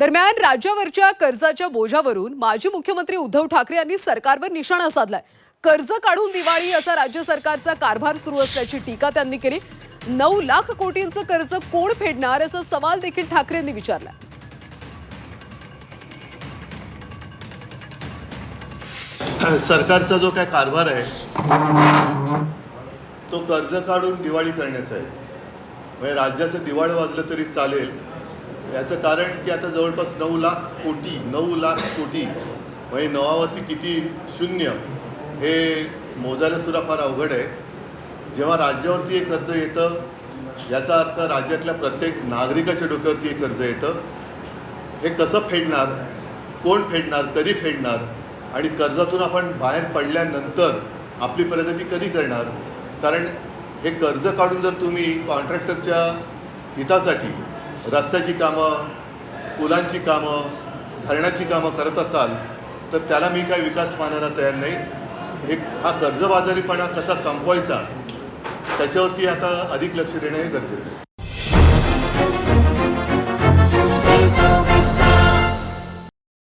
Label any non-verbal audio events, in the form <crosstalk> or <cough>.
दरम्यान राज्यावरच्या कर्जाच्या बोजावरून माजी मुख्यमंत्री उद्धव ठाकरे यांनी सरकारवर निशाणा साधलाय. कर्ज काढून दिवाळी असा राज्य सरकारचा कारभार सुरू असल्याची टीका त्यांनी केली. नऊ लाख कोटींचं कर्ज कोण फेडणार असा सवाल देखील ठाकरेंनी विचारला <clears throat> सरकारचा जो काय कारभार आहे तो कर्ज काढून दिवाळी करण्याचा आहे. म्हणजे राज्याचं दिवाळ वाजलं तरी चालेल याचं कारण की आता जवळपास नऊ लाख कोटी नऊ लाख कोटी. म्हणजे नवावरती किती शून्य हे मोजायला सुद्धा फार अवघड आहे. जेव्हा राज्यावरती हे कर्ज येतं याचा अर्थ राज्यातल्या प्रत्येक नागरिकाच्या डोक्यावरती हे कर्ज येतं. हे कसं फेडणार कोण फेडणार कधी फेडणार? आणि कर्जातून आपण बाहेर पडल्यानंतर आपली प्रगती कधी करणार? कारण हे कर्ज काढून जर तुम्ही कॉन्ट्रॅक्टरच्या हितासाठी रस्त्याची कामं पुलांची कामं धरणाची कामं करत असाल तर त्याला मी काही विकास मानायला तयार नाही. एक हा कर्जबाजारीपणा कसा संपवायचा त्याच्यावरती आता अधिक लक्ष देणं हे गरजेचं आहे.